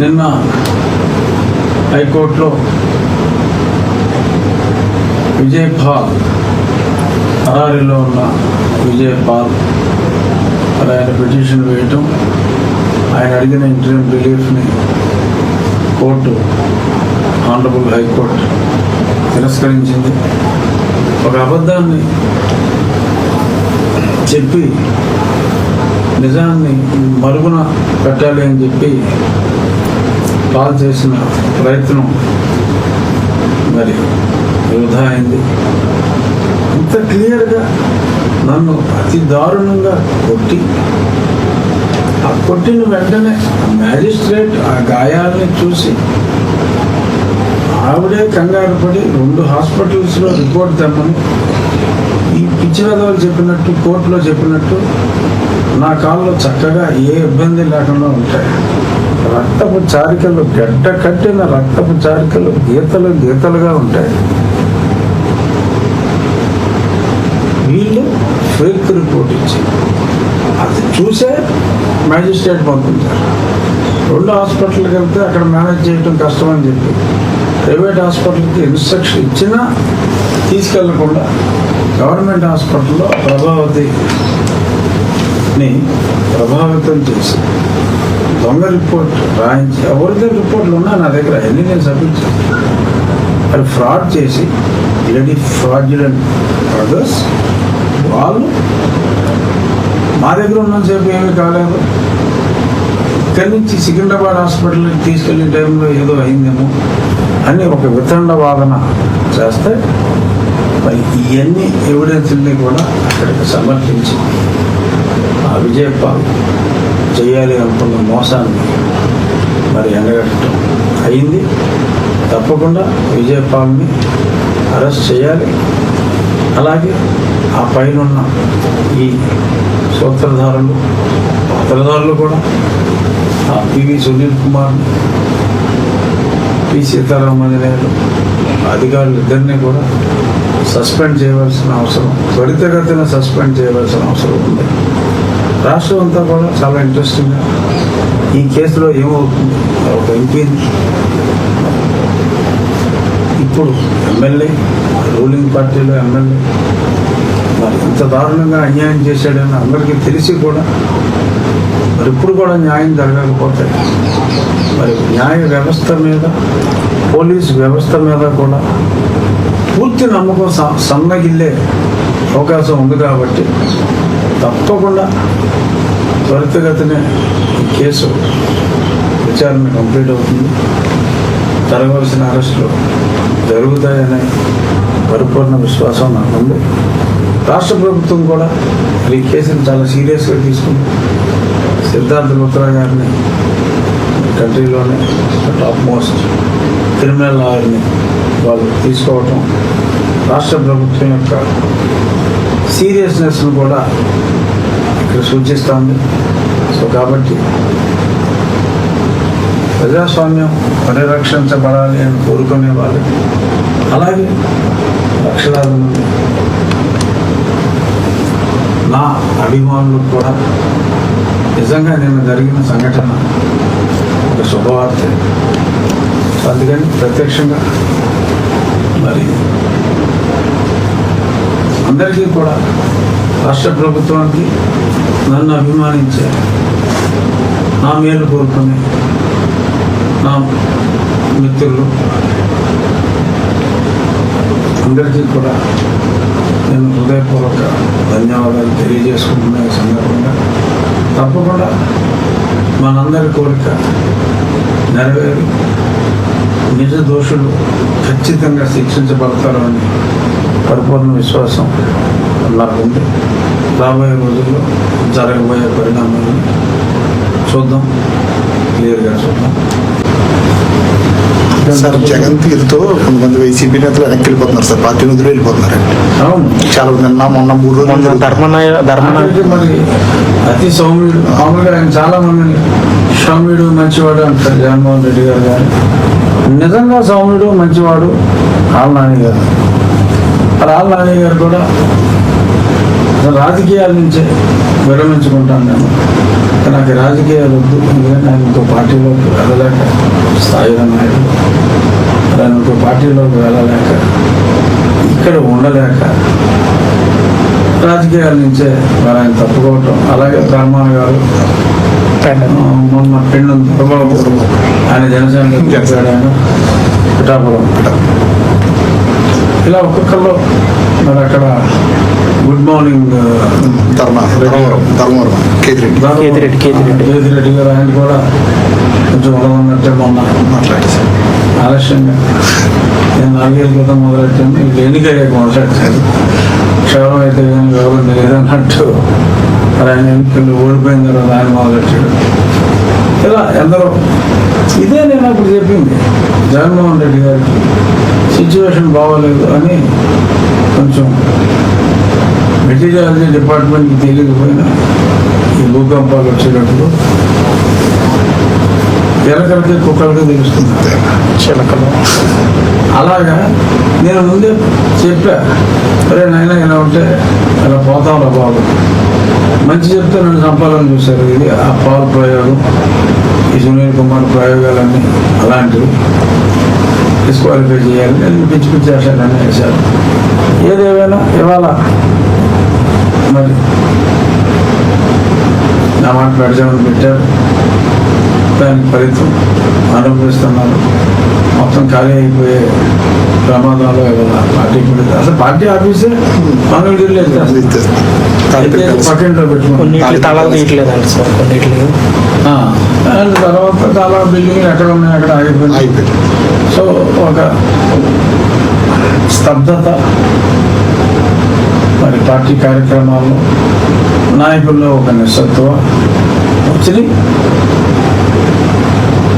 నిన్న హైకోర్టులో విజయ్ పాల్ అరారీలో ఉన్న విజయ్ పాల్ మరి ఆయన పిటిషన్ వేయటం ఆయన అడిగిన ఇంటర్వ్యూ రిలీఫ్ని కోర్టు ఆనరబుల్ హైకోర్టు తిరస్కరించింది. ఒక అబద్ధాన్ని చెప్పి నిజాన్ని మరుగున పెట్టాలి అని చెప్పి పాల్ చేసిన ప్రయత్నం మరి వృధా అయింది. ఇంత క్లియర్గా నన్ను అతి దారుణంగా కొట్టి ఆ కొట్టిన వెంటనే మ్యాజిస్ట్రేట్ ఆ గాయాలని చూసి ఆవిడే కంగారు పడి రెండు హాస్పిటల్స్లో రిపోర్ట్ తెమ్మని ఈ పిచ్చివేదవాళ్ళు చెప్పినట్టు కోర్టులో చెప్పినట్టు నా కాల్లో చక్కగా ఏ ఇబ్బంది లేకుండా ఉంటాయి. రక్తపు చారికలు గడ్డ కట్టిన రక్తపు చారికలు గీతలు గీతలుగా ఉంటాయి. వీళ్ళు ఫేక్ రిపోర్ట్ ఇచ్చి అది చూసే మ్యాజిస్ట్రేట్ పంపించారు. రెండు హాస్పిటల్కి వెళ్తే అక్కడ మేనేజ్ చేయడం కష్టమని చెప్పి ప్రైవేట్ హాస్పిటల్కి ఇన్స్ట్రక్షన్ ఇచ్చినా తీసుకెళ్ళకుండా గవర్నమెంట్ హాస్పిటల్లో ప్రభావతిని ప్రభావితం చేసి దొంగ రిపోర్ట్ రాయించి ఒరిజినల్ రిపోర్ట్లు ఉన్నా నా దగ్గర అన్ని నేను సబ్మించాను అది ఫ్రాడ్ చేసి లేడీ ఫ్రాడ్యులెంట్ బ్రదర్స్ వాళ్ళు మా దగ్గర ఉన్నంతసేపు ఏమీ కాలేదు. ఇక్కడి నుంచి సికింద్రాబాద్ హాస్పిటల్కి తీసుకెళ్ళే టైంలో ఏదో అయిందేమో అని ఒక వితండ వాదన చేస్తే మరి ఇవన్నీ ఎవిడెన్స్ని కూడా అక్కడికి సమర్పించి ఆ విజయపాల్ చేయాలి అనుకున్న మోసాన్ని మరి ఎండగట్టడం అయింది. తప్పకుండా విజయపాల్ని అరెస్ట్ చేయాలి. అలాగే ఆ పైన ఉన్న ఈ సూత్రధారులు పాత్రధారులు కూడా ఆ పివి సునీల్ కుమార్ పి. సీతారామన్యాయులు అధికారులు ఇద్దరిని కూడా సస్పెండ్ చేయవలసిన అవసరం త్వరితగతిన సస్పెండ్ చేయవలసిన అవసరం ఉంది. రాష్ట్రం అంతా కూడా చాలా ఇంట్రెస్టింగ్గా ఈ కేసులో ఏమవుతుంది ఒక ఎంపీ ఇప్పుడు ఎమ్మెల్యే రూలింగ్ పార్టీలో ఎమ్మెల్యే. మరి ఇంత దారుణంగా అన్యాయం చేశాడని అందరికీ తెలిసి కూడా మరి ఇప్పుడు కూడా న్యాయం జరగకపోతే మరి న్యాయ వ్యవస్థ మీద పోలీస్ వ్యవస్థ మీద కూడా పూర్తి నమ్మకం స- సన్నగిల్లే అవకాశం ఉంది కాబట్టి తప్పకుండా త్వరితగతినే ఈ కేసు విచారణ కంప్లీట్ అవుతుంది. జరగవలసిన అరెస్టులు జరుగుతాయనే పరిపూర్ణ విశ్వాసం నాకుంది. రాష్ట్ర ప్రభుత్వం కూడా ఈ కేసును చాలా సీరియస్గా తీసుకుంది. సిద్ధార్థ లుత్రా గారిని కంట్రీలోనే టాప్ మోస్ట్ క్రిమినల్ లాయర్ని వాళ్ళు తీసుకోవటం రాష్ట్ర ప్రభుత్వం యొక్క సీరియస్నెస్ను కూడా ఇక్కడ సూచిస్తుంది. సో కాబట్టి ప్రజాస్వామ్యం పరిరక్షించబడాలి అని కోరుకునే వాళ్ళకి అలాగే లక్షలాది మంది. నా అభిమానులు కూడా నిజంగా నిన్న జరిగిన సంఘటన ఒక శుభవార్త. అందుకని ప్రత్యక్షంగా మరి. అందరికీ కూడా రాష్ట్ర ప్రభుత్వానికి నన్ను అభిమానించే నా మేలు కోరుకునే నా మిత్రులు అందరికీ కూడా నేను హృదయపూర్వక ధన్యవాదాలు తెలియజేసుకుంటున్న సందర్భంగా. తప్పకుండా మనందరి కోరిక నెరవేరి నిజ దోషులు ఖచ్చితంగా శిక్షించబడతారు అని పరిపూర్ణ విశ్వాసం నాకుంది రాబోయే రోజుల్లో జరగబోయే పరిణామాలను చూద్దాం. క్లియర్గా చూద్దాం. సార్ జగన్ తీరుతో కొంతమంది వైసీపీ నేతలు వెనక్కి వెళ్ళిపోతున్నారు సార్. పార్టీ వదిలి వెళ్ళిపోతున్నారండి అవును. చాలా నిన్న మొన్న మూడు రోజులు. ధర్మనాయ అతి సౌమ్యుడు మామూలుగా ఆయన చాలా మందిని సౌమ్యుడు మంచివాడు అంటారు జగన్మోహన్ రెడ్డి గారు గారు. నిజంగా సౌమ్యుడు మంచివాడు? ఆళ్ళ నాని గారు. మరి ఆళ్ళ నాని గారు కూడా రాజకీయాల నుంచే విరమించుకుంటాను నేను. నాకు రాజకీయాలు వద్దు ఎందుకంటే ఆయన ఇంకో పార్టీలోకి వెళ్ళలేక స్థాయిలో నాయకుడు ఆయన ఇంకో పార్టీలోకి వెళ్ళలేక ఇక్కడ ఉండలేక రాజకీయాల నుంచే మరి ఆయన తప్పుకోవటం. అలాగే బ్రహ్మాన్ గారు మొన్న పెండు దొరబాబు ఆయన జనసేన. పిఠాపురం. ఇలా ఒక్కొక్కళ్ళు మరి అక్కడ గుడ్ మార్నింగ్ ధర్మ ధర్మవరం ధర్మవరం కేతిరెడ్డి. కేతిరెడ్డి, కేతిరెడ్డి. కేతిరెడ్డి గారు ఆయన కూడా కొంచెం ఉన్నట్టే మొన్న మాట్లాడి సార్ ఆలస్యంగా. నేను నాలుగేళ్ళ క్రితం మొదలెట్టాను. వీళ్ళు ఎన్నికయ్యాక మొదలెట్టాను. క్షేమం అయితే కానీ వివరం లేదన్నట్టు. మరి ఆయన ఎన్నికలు ఓడిపోయిన తర్వాత ఆయన మొదలెట్టాడు. ఇలా ఎందరో. ఇదే నేను అప్పుడు చెప్పింది. జగన్మోహన్ రెడ్డి గారికి. సిచ్యువేషన్ బాగోలేదు అని కొంచెం మెటీరియాలజీ డిపార్ట్మెంట్కి తెలియకపోయినా ఈ భూకంపాలు వచ్చేటప్పుడు ఎలకలకి కుక్కలకి తెలుస్తుంది. చిలకలు. అలాగా నేను ముందే చెప్పా అరే నాయన ఇలా ఉంటే ఇలా పోతాం రా బాబు. మంచి చెప్తే నన్ను చంపాలని చూశారు. ఇది ఆ పవర్ ప్రయోగం. ఈ సునీల్ కుమార్ ప్రయోగాలన్నీ అలాంటివి డిస్క్వాలిఫై చేయాలి. నేను పిచ్చి పిచ్చి ఆశాలన్నీ వేశారు. ఏదేమైనా ఇవాళ మరి నా మాట పెడదామని పెట్టారు. దానికి ఫలితం అనుభవిస్తున్నారు మొత్తం ఖాళీ అయిపోయే ప్రమాదంలో ఇవాళ పార్టీ కూడా అసలు పార్టీ ఆఫీసే. ఎత్తేసి పక్కింట్లో పెట్టుకుంటారు కొన్నిట్లు తలాలు తీయట్లేదండి సార్ కొన్నిట్లు అండ్ తర్వాత చాలా బిల్డింగ్లు ఎక్కడ ఉన్నాయి అక్కడ ఆగిపోయినాయి. అయిపోయింది సో ఒక స్తబ్దత మరి పార్టీ కార్యక్రమాల్లో నాయకుల్లో ఒక నిస్సత్వ వచ్చింది.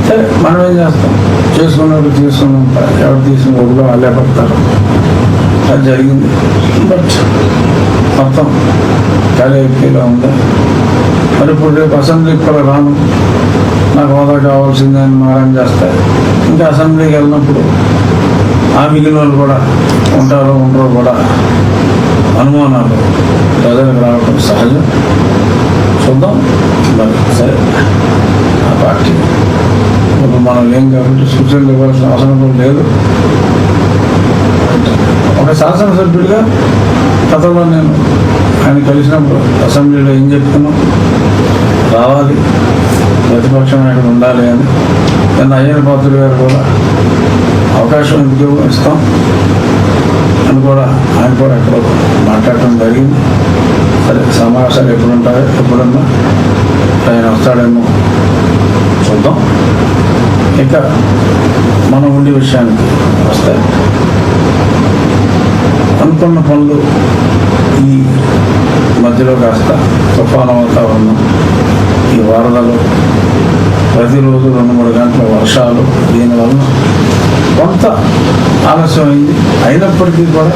సరే మనం ఏం చేస్తాం? చేసుకున్నప్పుడు తీసుకున్నాం ఎవరు ఊళ్ళో వాళ్ళే పడతారు. అది జరిగింది. బట్ మొత్తం అయిపోయేలా ఉంది? మరి ఇప్పుడు రేపు అసెంబ్లీకి కూడా రాను. నాకు హోదా అని మారం చేస్తారు. ఇంకా అసెంబ్లీకి వెళ్ళినప్పుడు ఆ మిగిలిన వాళ్ళు కూడా ఉంటారో ఉండరో కూడా అనుమానాలు ప్రజలకు రావడం సహజం. చూద్దాం. మరి సరే ఆ పార్టీ. ఇప్పుడు మనం ఏం కాబట్టి సూచనలు ఇవ్వాల్సిన అవసరం కూడా లేదు. ఒక శాసనసభ్యుడిగా గతంలో నేను ఆయన కలిసినప్పుడు అసెంబ్లీలో ఏం చెప్తున్నాం? రావాలి. ప్రతిపక్షం ఇక్కడ ఉండాలి అని. నిన్న అయ్యన పాత్రుడు గారు కూడా అవకాశం ఎందుకు ఇస్తాం అని కూడా ఆయన కూడా ఎక్కడో మాట్లాడటం జరిగింది. సరే సమావేశాలు ఎప్పుడు ఉంటాయో ఎప్పుడన్నా ఆయన వస్తాడేమో చూద్దాం. ఇక మనం ఉండే విషయానికి వస్తాయి అనుకున్న పనులు ఈ మధ్యలో కాస్త తుఫాను వాతావరణం ఈ వరదలు ప్రతిరోజు రెండు మూడు గంటల వర్షాలు దీనివల్ల కొంత ఆలస్యమైంది. అయినప్పటికీ కూడా